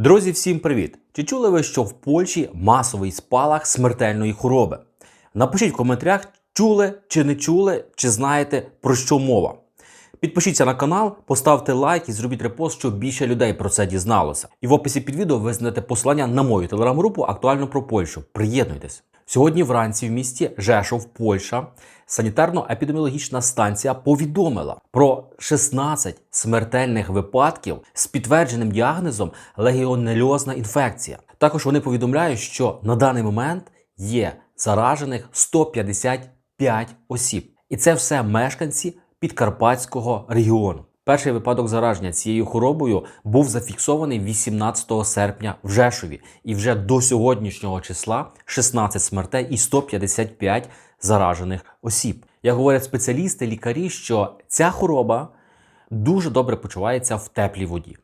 Друзі, всім привіт! Чи чули ви, що в Польщі масовий спалах смертельної хвороби? Напишіть в коментарях, чули чи не чули, чи знаєте про що мова. Підпишіться на канал, поставте лайк і зробіть репост, щоб більше людей про це дізналося. І в описі під відео ви знайдете посилання на мою телеграм-групу актуально про Польщу. Приєднуйтесь. Сьогодні вранці в місті Жешов, Польща, санітарно-епідеміологічна станція повідомила про 16 смертельних випадків з підтвердженим діагнозом легіонельозна інфекція. Також вони повідомляють, що на даний момент є заражених 155 осіб, і це все мешканці Підкарпатського регіону. Перший випадок зараження цією хворобою був зафіксований 18 серпня в Жешові, і вже до сьогоднішнього числа 16 смертей і 155 заражених осіб. Як говорять спеціалісти, лікарі, що ця хвороба дуже добре почувається в теплій воді.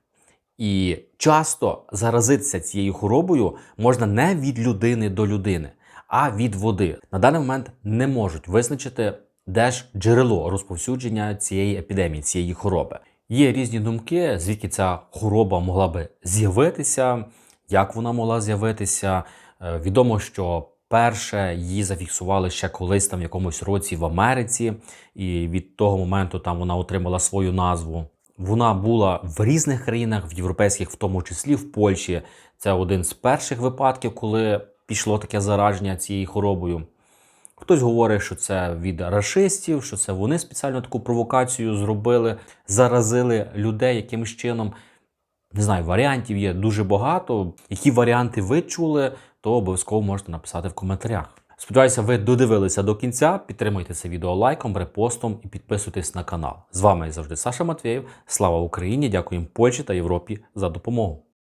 І часто заразитися цією хворобою можна не від людини до людини, а від води. На даний момент не можуть визначити, де ж джерело розповсюдження цієї епідемії, цієї хвороби. Є різні думки, звідки ця хвороба могла би з'явитися, як вона могла з'явитися. Е, Відомо, що перше її зафіксували ще колись там в якомусь році в Америці, і від того моменту там вона отримала свою назву. Вона була в різних країнах, в європейських, в тому числі в Польщі. Це один з перших випадків, коли пішло таке зараження цією хворобою. Хтось говорить, що це від рашистів, що це вони спеціально таку провокацію зробили, заразили людей якимось чином. Не знаю, варіантів є дуже багато. Які варіанти ви чули, то обов'язково можете написати в коментарях. Сподіваюся, ви додивилися до кінця. Підтримуйте це відео лайком, репостом і підписуйтесь на канал. З вами завжди Саша Матвєєв. Слава Україні! Дякуємо Польщі та Європі за допомогу.